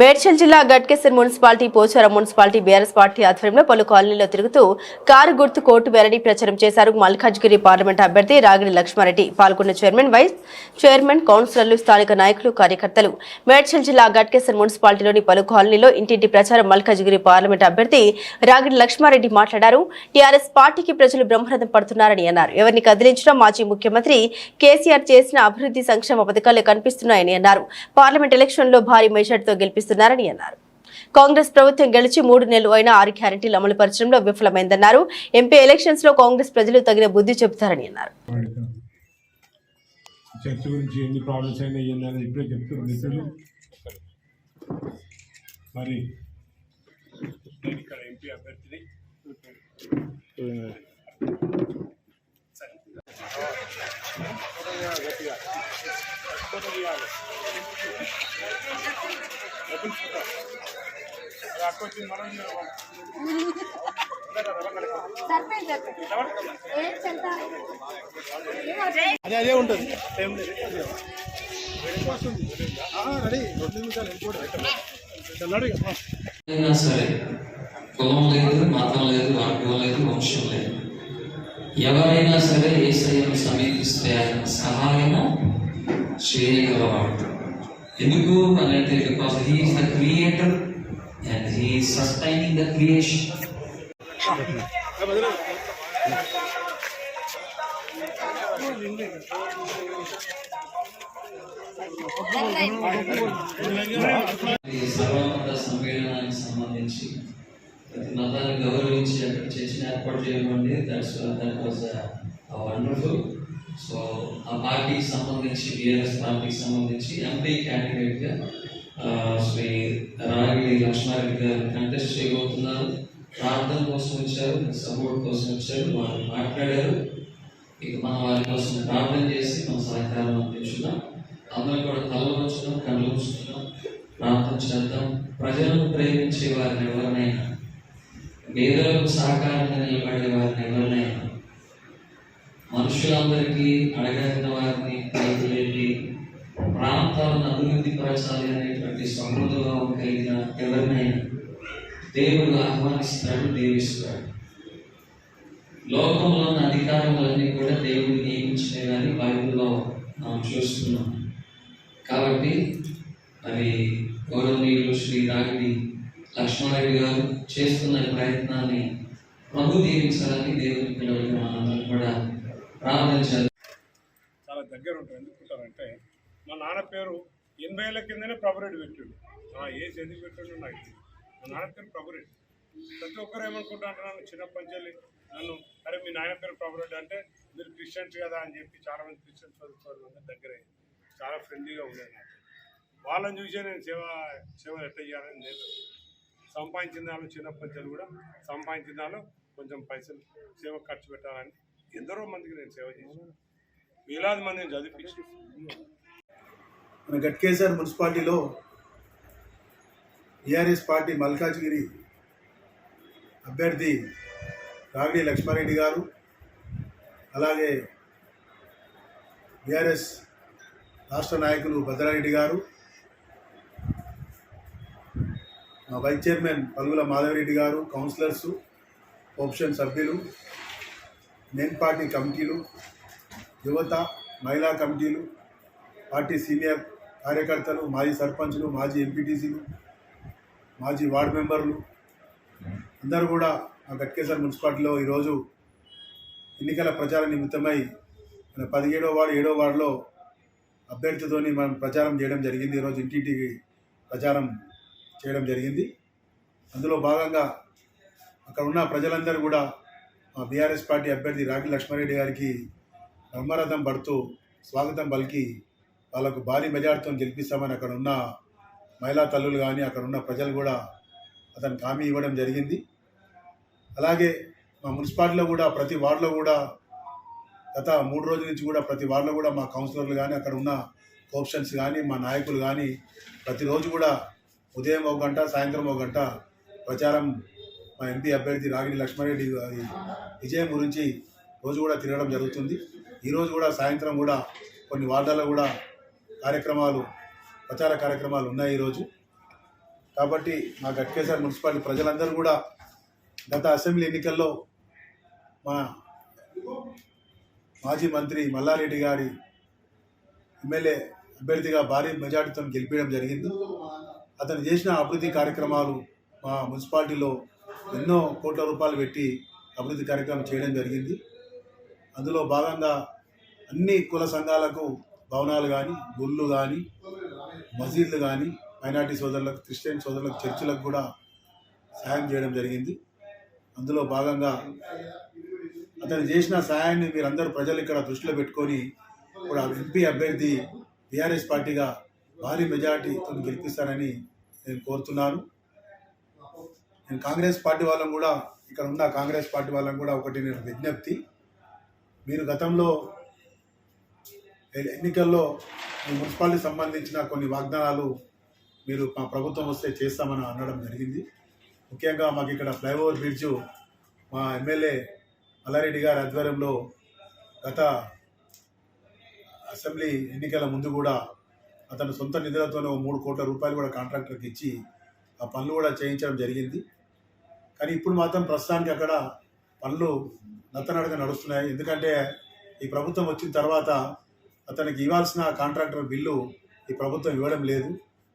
మేడ్చల్ జిల్లా Ghatkesar municipality Pocharam municipality BRS party ఆధ్వర్యంలో పలు కాలనీలో తిరుగుతూ కారు గుర్తు కోర్టు వేలని ప్రచారం చేశారు మల్కాజ్గిరి పార్లమెంట్ అభ్యర్థి రాగిడి లక్ష్మారెడ్డి. పాల్గొన్న చైర్మన్ వైస్ చైర్మన్ కౌన్సిలర్లు స్థానిక నాయకులు కార్యకర్తలు. మేడ్చల్ జిల్లా గట్కేసర్ మున్సిపాలిటీలోని పలు కాలనీలో ఇంటింటి ప్రచారం మల్కాజ్గిరి పార్లమెంట్ అభ్యర్థి రాగిడి లక్ష్మారెడ్డి మాట్లాడారు. టీఆర్ఎస్ పార్టీకి ప్రజలు బ్రహ్మరథం పడుతున్నారని అన్నారు. ఎవరిని కదిలించినా మాజీ ముఖ్యమంత్రి కేసీఆర్ చేసిన అభివృద్ధి సంక్షేమ పథకాలు కనిపిస్తున్నాయని అన్నారు. పార్లమెంట్ ఎలక్షన్లో భారీ మెజార్టీతో కల్పిస్తున్నారని అన్నారు. కాంగ్రెస్ ప్రభుత్వం గెలిచి మూడు నెలలు అయినా ఆరు గ్యారంటీలు అమలు పరచడంలో విఫలమైందన్నారు. ఎంపీ ఎలక్షన్స్లో కాంగ్రెస్ ప్రజలు తగిన బుద్ధి చెబుతారని అన్నారు. చర్చ్ గురించి ఎన్ని ప్రాబ్లమ్స్ అయినా ఇప్పుడే చెప్తున్నారు మరి నేను ఇక్కడ ఎంపీ అభ్యర్థిని. అదే అదే ఉంటుంది. అయినా సరే కులం లేదు మతం లేదు వర్గం లేదు వంశం లేదు. ఎవరైనా సరే ఏసయ్యను సమీపిస్తే ఆయన సహాయము చేయగలవాడు. ఎందుకు? అని అంటే because he is the creator and he sustaining the creation సర్వమత సమ్మేళనానికి సంబంధించి ప్రతి మతాన్ని గౌరవించి అక్కడ చర్చను ఏర్పాటు చేయమండి. That's that was wonderful so ఆ పార్టీకి సంబంధించి బీఆర్ఎస్ పార్టీకి సంబంధించి ఎంపీ క్యాండిడేట్గా శ్రీ రాగిడి లక్ష్మారెడ్డి గారు కంటెస్ట్ చేయబోతున్నారు. ప్రార్థన కోసం వచ్చారు సపోర్ట్ కోసం వచ్చారు వారు మాట్లాడారు. ఇక మనం వారి కోసం ప్రార్థన చేసి మన సహకారం అందించుదాం. అందరం కూడా తలలో ఉంచుదాం కళ్ళు ఉంచుతున్నాం ప్రార్థన చేద్దాం. ప్రజలను ప్రేమించే వారిని ఎవరినైనా పేదలకు సహకారంగా నిలబడే వారిని ఎవరినైనా మనుషులందరికీ అడగలిగిన వారిని పైకి ప్రాంతాలను అభివృద్ధి పరచాలి అనేటువంటి సమృద్ధభావం కలిగిన ఎవరినైనా దేవుడు ఆహ్వానిస్తాడు దేవిస్తాడు. లోకంలో ఉన్న అధికారములన్నీ కూడా దేవుడు నియమించినవని బైబిల్లో మనం చూస్తున్నాం. కాబట్టి మరి గౌరవనీయులు శ్రీ రాగిడి లక్ష్మణరెడ్డి గారు చేస్తున్న ప్రయత్నాన్ని ప్రభు దీవించాలని దేవుని పిల్లలకి మనం చాలా దగ్గర ఉంటారు. ఎందుకుంటారంటే మా నాన్న పేరు ఎనభై ఏళ్ళ కిందనే ప్రభురెడ్డి పెట్టాడు. ఆ ఏజ్ ఎందుకు పెట్టాడు నాకు మా నాన్న పేరు ప్రభురెడ్డి. ప్రతి ఒక్కరు ఏమనుకుంటారు నన్ను చిన్నప్పటి నుంచి నన్ను అరే మీ నాయన పేరు ప్రభురెడ్డి అంటే మీరు క్రిస్టియన్స్ కదా అని చెప్పి చాలా మంది క్రిస్టియన్స్ చదువుకోవాలి అందరి దగ్గర చాలా ఫ్రెండ్లీగా ఉండేది నాకు. వాళ్ళని చూసే నేను సేవ సేవ ఎట్లా చేయాలని నేను సంపాదించిన దానిలో చిన్నప్పటి నుంచి కూడా సంపాదించిన దానిలో కొంచెం పైసలు సేవ ఖర్చు పెట్టాలని ఎందరో మందికి నేను సేవ చేశాను. వేలాది మందిని చదివించి మన గట్కేసర్ మున్సిపాలిటీలో టీఆర్ఎస్ పార్టీ మల్కాజ్గిరి అభ్యర్థి రాగిడి లక్ష్మారెడ్డి గారు అలాగే టీఆర్ఎస్ రాష్ట్ర నాయకులు భద్రారెడ్డి గారు మా వైస్ చైర్మన్ పలుగుల మాధవరెడ్డి గారు కౌన్సిలర్సు ఆప్షన్ సభ్యులు మెయిన్ పార్టీ కమిటీలు యువత మహిళా కమిటీలు పార్టీ సీనియర్ కార్యకర్తలు మాజీ సర్పంచులు మాజీ ఎంపీటీసీలు మాజీ వార్డు మెంబర్లు అందరూ కూడా మా గట్కేశ్వర మున్సిపాలిటీలో ఈరోజు ఎన్నికల ప్రచార నిమిత్తమై మన పదిహేడో వార్డు ఏడో వార్డులో అభ్యర్థితోని మనం ప్రచారం చేయడం జరిగింది. ఈరోజు ఇంటింటికి ప్రచారం చేయడం జరిగింది. అందులో భాగంగా అక్కడ ఉన్న ప్రజలందరూ కూడా బీఆర్ఎస్ పార్టీ అభ్యర్థి రాగి లక్ష్మారెడ్డి గారికి బ్రహ్మరథం పడుతూ స్వాగతం పలికి వాళ్ళకు భారీ మెజార్టీతో గెలిపిస్తామని అక్కడ ఉన్న మహిళా తల్లులు కానీ అక్కడ ఉన్న ప్రజలు కూడా అతనికి హామీ ఇవ్వడం జరిగింది. అలాగే మా మున్సిపాలిటీలో కూడా ప్రతి వార్డులో కూడా గత మూడు రోజుల నుంచి కూడా ప్రతి వార్డులో కూడా మా కౌన్సిలర్లు కానీ అక్కడ ఉన్న కోప్షన్స్ కానీ మా నాయకులు కానీ ప్రతిరోజు కూడా ఉదయం ఒక గంట సాయంత్రం ఒక గంట ప్రచారం మా ఎంపీ అభ్యర్థి రాగిడి లక్ష్మారెడ్డి విజయం గురించి రోజు కూడా తిరగడం జరుగుతుంది. ఈరోజు కూడా సాయంత్రం కూడా కొన్ని వార్డాల్లో కూడా కార్యక్రమాలు ప్రచార కార్యక్రమాలు ఉన్నాయి ఈరోజు కాబట్టి మా గట్కేసర్ మున్సిపాలిటీ ప్రజలందరూ కూడా గత అసెంబ్లీ ఎన్నికల్లో మా మాజీ మంత్రి మల్లారెడ్డి గారి ఎమ్మెల్యే అభ్యర్థిగా భారీ మెజార్టీతో గెలిపించడం జరిగింది. అతను చేసిన అభివృద్ధి కార్యక్రమాలు మా మున్సిపాలిటీలో ఎన్నో కోట్ల రూపాయలు పెట్టి అభివృద్ధి కార్యక్రమం చేయడం జరిగింది. అందులో భాగంగా అన్ని కుల సంఘాలకు భవనాలు కానీ గుళ్ళు కానీ మసీదులు కానీ మైనార్టీ సోదరులకు క్రిస్టియన్ సోదరులకు చర్చిలకు కూడా సాయం చేయడం జరిగింది. అందులో భాగంగా అతను చేసిన సాయాన్ని మీరందరూ ప్రజలు ఇక్కడ దృష్టిలో పెట్టుకొని ఇప్పుడు ఎంపీ అభ్యర్థి బీఆర్ఎస్ పార్టీగా భారీ మెజార్టీతో గెలిపిస్తారని నేను కోరుతున్నాను. నేను కాంగ్రెస్ పార్టీ వాళ్ళని కూడా ఇక్కడ ఉన్న కాంగ్రెస్ పార్టీ వాళ్ళని కూడా ఒకటి నేను విజ్ఞప్తి. మీరు గతంలో ఎన్నికల్లో మీ మున్సిపాలిటీ సంబంధించిన కొన్ని వాగ్దానాలు మీరు మా ప్రభుత్వం వస్తే చేస్తామని అనడం జరిగింది. ముఖ్యంగా మాకు ఇక్కడ ఫ్లైఓవర్ బ్రిడ్జ్ మా ఎమ్మెల్యే మల్లారెడ్డి గారి ఆధ్వర్యంలో గత అసెంబ్లీ ఎన్నికల ముందు కూడా అతను సొంత నిధులతోనే మూడు కోట్ల రూపాయలు కూడా కాంట్రాక్టర్కి ఇచ్చి ఆ పనులు కూడా చేయించడం జరిగింది. కానీ ఇప్పుడు మాత్రం ప్రస్తుతానికి అక్కడ పనులు నత్తనడక నడుస్తున్నాయి. ఎందుకంటే ఈ ప్రభుత్వం వచ్చిన తర్వాత అతనికి ఇవ్వాల్సిన కాంట్రాక్టర్ బిల్లు ఈ ప్రభుత్వం ఇవ్వడం లేదు.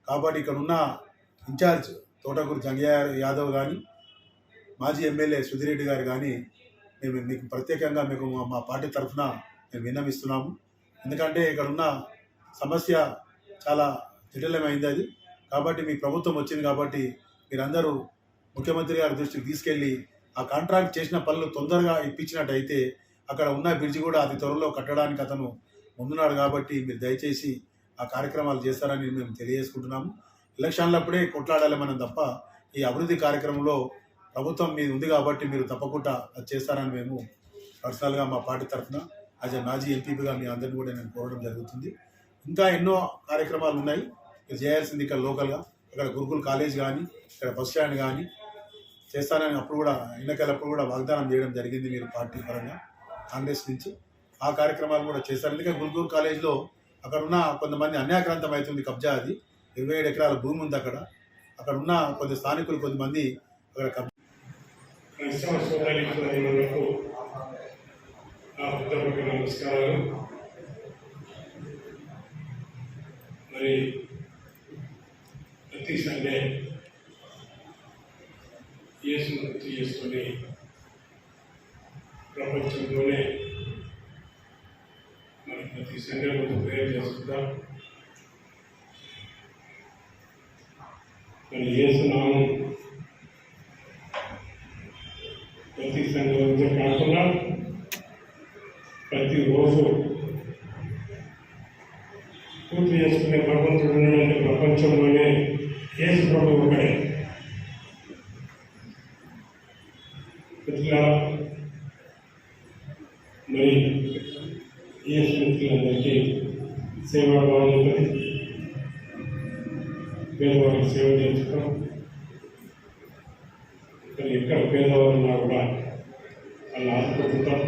కాబట్టి ఇక్కడ ఉన్న ఇన్ఛార్జ్ తోటకూరు జంగయ్య యాదవ్ కానీ మాజీ ఎమ్మెల్యే సుధిరెడ్డి గారు కానీ మేము మీకు ప్రత్యేకంగా మీకు మా- పార్టీ తరఫున మేము విన్నమిస్తున్నాము ఎందుకంటే ఇక్కడ ఉన్న సమస్య చాలా జటిలమైంది అది. కాబట్టి మీ ప్రభుత్వం వచ్చింది కాబట్టి మీరందరూ ముఖ్యమంత్రి గారి దృష్టికి తీసుకెళ్ళి ఆ కాంట్రాక్ట్ చేసిన పనులు తొందరగా ఇప్పించినట్టయితే అక్కడ ఉన్న బ్రిడ్జి కూడా అతి త్వరలో కట్టడానికి అతను ముందున్నాడు కాబట్టి మీరు దయచేసి ఆ కార్యక్రమాలు చేస్తారని మేము తెలియజేసుకుంటున్నాము. ఎలక్షన్లప్పుడే కొట్లాడాలి మనం తప్ప ఈ అభివృద్ధి కార్యక్రమంలో ప్రభుత్వం మీద ఉంది కాబట్టి మీరు తప్పకుండా అది చేస్తారని మేము పర్సనల్గా మా పార్టీ తరఫున యాజ్ ఎ మాజీ ఎంపీపీగా మీ అందరిని కూడా నేను కోరడం జరుగుతుంది. ఇంకా ఎన్నో కార్యక్రమాలు ఉన్నాయి. మీరు చేయాల్సింది ఇక్కడ లోకల్గా. ఇక్కడ గురుకుల్ కాలేజ్ కానీ ఇక్కడ బస్ స్టాండ్ కానీ చేస్తానని అప్పుడు కూడా ఎన్నికలప్పుడు కూడా వాగ్దానం చేయడం జరిగింది మీరు పార్టీ పరంగా కాంగ్రెస్ నుంచి. ఆ కార్యక్రమాలు కూడా చేస్తారు. ఎందుకంటే గురుకుల్ కాలేజ్లో అక్కడ ఉన్న కొంతమంది అన్యాక్రాంతం అవుతుంది కబ్జా అది. ఇరవై ఏడు ఎకరాల భూమి ఉంది అక్కడ. అక్కడ ఉన్న కొంత స్థానికులు కొంతమంది అక్కడ కబ్జా నమస్కారాలు. మరి ప్రతి సండే యేసును గుర్తు చేసుకొని ప్రపంచంలోనే మరి ప్రతి సండే రోజు ప్రేయర్ చేసుకుంటాం మరి యేసు నామం ప్రతి సంఘంతో కాకుండా ప్రతిరోజు పూర్తి చేసుకునే భగవంతుడు ఉన్నటువంటి ప్రపంచంలోనే యేసు ప్రభు ఒకడే. ఇట్లా మరి యేసు మిత్రులందరికీ సేవా భావం ఉంటుంది పేదవారికి సేవ చేస్తాం మరి ఎక్కడ పేదవారు ఉన్నా కూడా వాళ్ళు ఆశపడుతుంటాం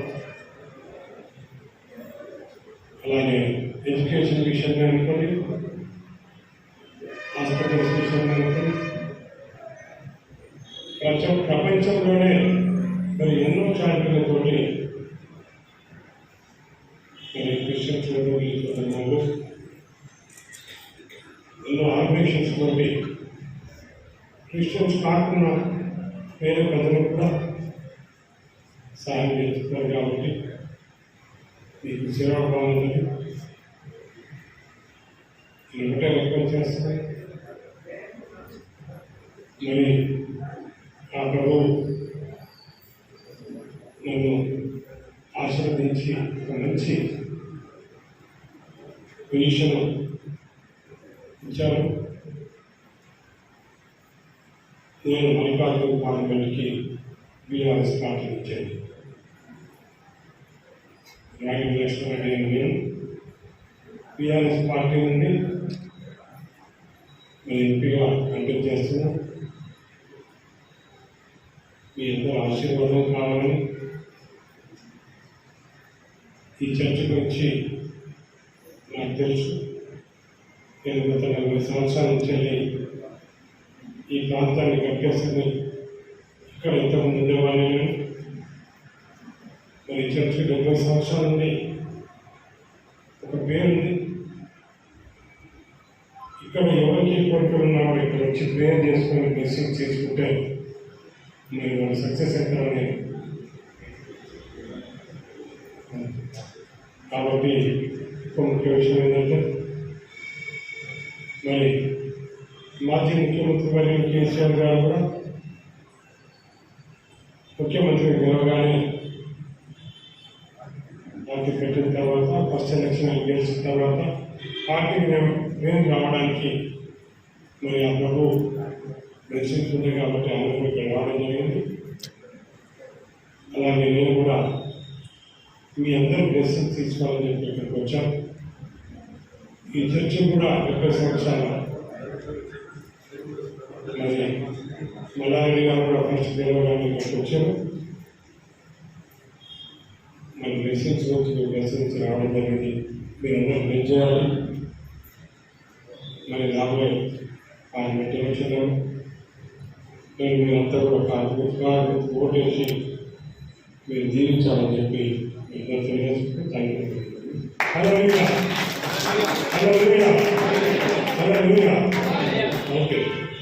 అలాగే ఎడ్యుకేషన్ విషయంగా అనుకోండి హాస్పిటల్స్ విషయంగా అనుకోండి ప్రపంచ ప్రపంచంలోనే మరి ఎన్నో చారిటీలతోటి మరి క్రిస్టియన్ సోదరులు ఎన్నో ఆర్గనైజేషన్స్ తోటి క్రిస్టియన్స్ కాకుండా వేరే ప్రజలకు కూడా సాయం చేస్తున్నారు కాబట్టి మీకు సేవా బాగుందని ఒకటే రిక్వెస్ట్ చేస్తున్నాను మరి ఆ ప్రభు నన్ను ఆశీర్వదించి ఒక మంచి పొజిషన్ ఇచ్చారు. నేను మల్లికార్జున పార్లమెంట్కి బీఆర్ఎస్ పార్టీ ఇచ్చాను రాయల్ లక్ష్మణరెడ్డి అని నేను బీఆర్ఎస్ పార్టీ నుండి నేను ఎంపీగా కంటెక్ట్ చేస్తున్నాను మీ అందరూ ఆశీర్వాదం కావాలని ఈ చర్చ గురించి నాకు తెలుసు. నేను గత నలభై సంవత్సరాల నుంచి వెళ్ళి ఈ ప్రాంతాన్ని కట్టేస్తుంది ఇక్కడ ఇంతకుముందు ఉండేవాడిని నేను. మరి చర్చి డెబ్బై సంవత్సరాల నుండి ఒక పేరుంది ఇక్కడ ఎవరికి కోరికలు ఉన్నవాడు ఇక్కడ వచ్చి ప్రేయర్ చేసుకొని బ్లెస్సింగ్ చేసుకుంటే మరి వాళ్ళు సక్సెస్ అవుతారని కాబట్టి ఒక ముఖ్య విషయం ఏంటంటే మరి మాజీ ముఖ్యమంత్రి మరియు కేసీఆర్ గారు కూడా ముఖ్యమంత్రి గెలవగానే పార్టీ పెట్టిన తర్వాత ఫస్ట్ ఎలక్షన్ గెలిచిన తర్వాత పార్టీకి మేము మేము రావడానికి మరి ఆ ప్రభు బ్లెస్సింగ్స్ ఉంది కాబట్టి ఆయన కూడా ఇక్కడ రావడం జరిగింది అలాగే నేను కూడా మీ అందరూ బ్లెస్సింగ్స్ తీసుకోవాలని చెప్పి ఇక్కడికి వచ్చాం. ఈ చర్చి కూడా డెబ్బై సంవత్సరాల. మరి మల్లారెడ్డి గారు కూడా ఫస్ట్ గెలవడానికి ఇక్కడికి వచ్చారు. మరి బ్లెస్సింగ్స్ వచ్చి బ్లెస్సింగ్స్ రావడం జరిగింది. మీరు అందరూ ప్లే చేయాలి. మరి రాబోయే పార్లమెంట్ ఎలక్షన్లో నేను మీరంతా కూడా కాదు కాదు ఓటేసి మీరు జీవించాలని చెప్పి ఓకే.